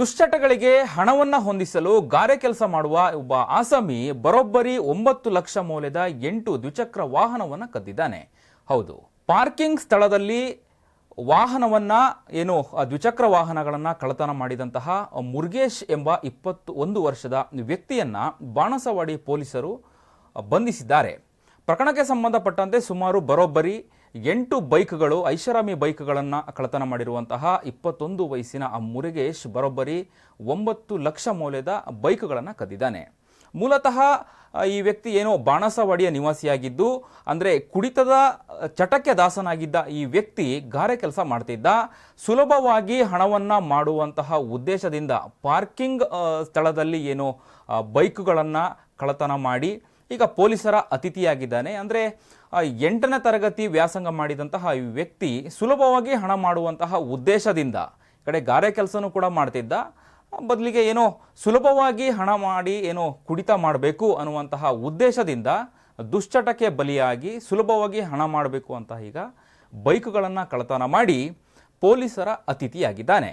ದುಶ್ಚಟಗಳಿಗೆ ಹಣವನ್ನ ಹೊಂದಿಸಲು ಗಾರೆ ಕೆಲಸ ಮಾಡುವ ಒಬ್ಬ ಆಸಾಮಿ ಬರೋಬ್ಬರಿ ಒಂಬತ್ತು ಲಕ್ಷ ಮೌಲ್ಯದ ಎಂಟು ದ್ವಿಚಕ್ರ ವಾಹನವನ್ನ ಕದ್ದಿದ್ದಾನೆ. ಹೌದು, ಪಾರ್ಕಿಂಗ್ ಸ್ಥಳದಲ್ಲಿ ವಾಹನವನ್ನ, ಏನು ದ್ವಿಚಕ್ರ ವಾಹನಗಳನ್ನ ಕಳ್ಳತನ ಮಾಡಿದಂತಹ ಮುರುಗೇಶ್ ಎಂಬ ಇಪ್ಪತ್ತು ಒಂದು ವರ್ಷದ ವ್ಯಕ್ತಿಯನ್ನ ಬಾಣಸವಾಡಿ ಪೊಲೀಸರು ಬಂಧಿಸಿದ್ದಾರೆ. ಪ್ರಕರಣಕ್ಕೆ ಸಂಬಂಧಪಟ್ಟಂತೆ ಸುಮಾರು ಬರೋಬ್ಬರಿ ಎಂಟು ಬೈಕ್ಗಳು, ಐಷಾರಾಮಿ ಬೈಕ್ಗಳನ್ನು ಕಳತನ ಮಾಡಿರುವಂತಹ ಇಪ್ಪತ್ತೊಂದು ವಯಸ್ಸಿನ ಆ ಮುರುಗೇಶ್ ಬರೋಬ್ಬರಿ ಒಂಬತ್ತು ಲಕ್ಷ ಮೌಲ್ಯದ ಬೈಕ್ಗಳನ್ನು ಕದ್ದಿದ್ದಾನೆ. ಮೂಲತಃ ಈ ವ್ಯಕ್ತಿ ಏನೋ ಬಾಣಸವಾಡಿಯ ನಿವಾಸಿಯಾಗಿದ್ದು, ಅಂದರೆ ಕುಡಿತದ ಚಟಕ್ಕೆ ದಾಸನಾಗಿದ್ದ ಈ ವ್ಯಕ್ತಿ ಗಾರೆ ಕೆಲಸ ಮಾಡ್ತಿದ್ದ. ಸುಲಭವಾಗಿ ಹಣವನ್ನು ಮಾಡುವಂತಹ ಉದ್ದೇಶದಿಂದ ಪಾರ್ಕಿಂಗ್ ಸ್ಥಳದಲ್ಲಿ ಏನು ಬೈಕ್ಗಳನ್ನು ಕಳತನ ಮಾಡಿ ಈಗ ಪೊಲೀಸರ ಅತಿಥಿಯಾಗಿದ್ದಾನೆ. ಅಂದರೆ ಎಂಟನೇ ತರಗತಿ ವ್ಯಾಸಂಗ ಮಾಡಿದಂತಹ ಈ ವ್ಯಕ್ತಿ ಸುಲಭವಾಗಿ ಹಣ ಮಾಡುವಂತಹ ಉದ್ದೇಶದಿಂದ ಕಡೆ ಗಾರೆ ಕೆಲಸನೂ ಕೂಡ ಮಾಡ್ತಿದ್ದ. ಬದಲಿಗೆ ಏನೋ ಸುಲಭವಾಗಿ ಹಣ ಮಾಡಿ ಏನೋ ಕುಡಿತ ಮಾಡಬೇಕು ಅನ್ನುವಂತಹ ಉದ್ದೇಶದಿಂದ ದುಶ್ಚಟಕ್ಕೆ ಬಲಿಯಾಗಿ ಸುಲಭವಾಗಿ ಹಣ ಮಾಡಬೇಕು ಅಂತ ಈಗ ಬೈಕ್ಗಳನ್ನು ಕಳತನ ಮಾಡಿ ಪೊಲೀಸರ ಅತಿಥಿಯಾಗಿದ್ದಾನೆ.